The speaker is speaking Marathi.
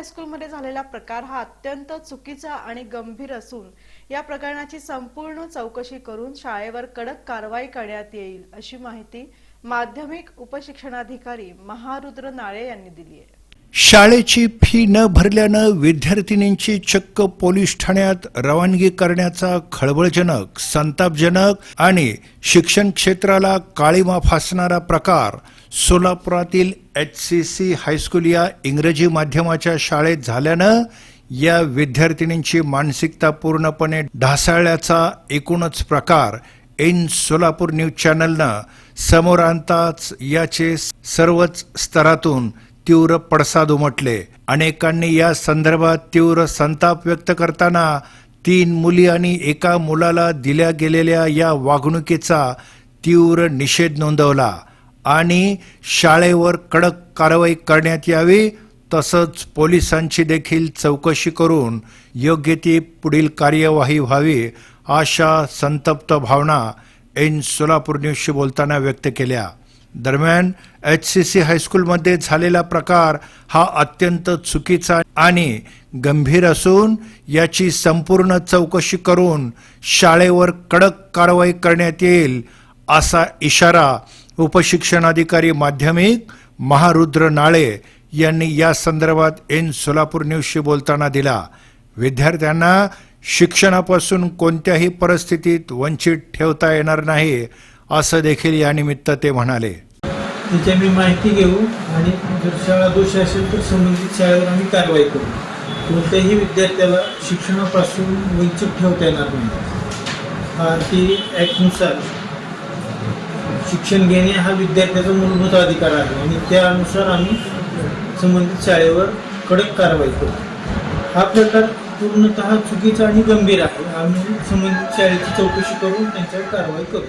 हायस्कूलमध्ये झालेला प्रकार हा अत्यंत चुकीचा आणि गंभीर असून या प्रकरणाची संपूर्ण चौकशी करून शाळेवर कडक कारवाई करण्यात येईल अशी माहिती माध्यमिक उपशिक्षणाधिकारी महारुद्र नाळे यांनी दिली आहे. शाळेची फी न भरल्यानं विद्यार्थिनींची चक्क पोलीस ठाण्यात रवानगी करण्याचा खळबळजनक संतापजनक आणि शिक्षण क्षेत्राला काळीमा फासणारा प्रकार सोलापुरातील H C C high school या इंग्रजी माध्यमाच्या शाळेत झाल्यानं या विद्यार्थिनींची मानसिकता पूर्णपणे ढासाळल्याचा एकूणच प्रकार इन सोलापूर न्यूज चॅनलनं समोर आणताच याचे सर्वच स्तरातून तीव्र पडसाद उमटले. अनेकांनी या संदर्भात तीव्र संताप व्यक्त करताना तीन मुली आणि एका मुलाला दिल्या गेलेल्या या वागणुकीचा तीव्र निषेध नोंदवला आणि शाळेवर कडक कारवाई करण्यात यावी तसंच पोलिसांची देखील चौकशी करून योग्य ती पुढील कार्यवाही व्हावी अशा संतप्त भावना एन सोलापूर न्यूजशी बोलताना व्यक्त केल्या. दरम्यान एच सी सी हायस्कूलमध्ये झालेला प्रकार हा अत्यंत चुकीचा आणि गंभीर असून याची संपूर्ण चौकशी करून शाळेवर कडक कारवाई करण्यात येईल असा इशारा उपशिक्षणाधिकारी माध्यमिक महारुद्र नाळे यांनी या संदर्भात एन सोलापूर न्यूजशी बोलताना दिला. विद्यार्थ्यांना शिक्षणापासून कोणत्याही परिस्थितीत वंचित ठेवता येणार नाही असं देखील यानिमित्त ते म्हणाले. तिथे मी माहिती घेऊ आणि जर शाळा दोष असेल तर संबंधित शाळेवर आम्ही कारवाई करू. कोणत्याही विद्यार्थ्याला शिक्षणापासून वंचित ठेवता येणार नाही. भारतीय ॲक्टनुसार शिक्षण घेणे हा विद्यार्थ्याचा मूलभूत अधिकार आहे आणि त्यानुसार आम्ही संबंधित शाळेवर कडक कारवाई करू. हा प्रकार पूर्णतः चुकीचा आणि गंभीर आहे. आम्ही संबंधित शाळेची चौकशी करून त्यांच्यावर कारवाई करू.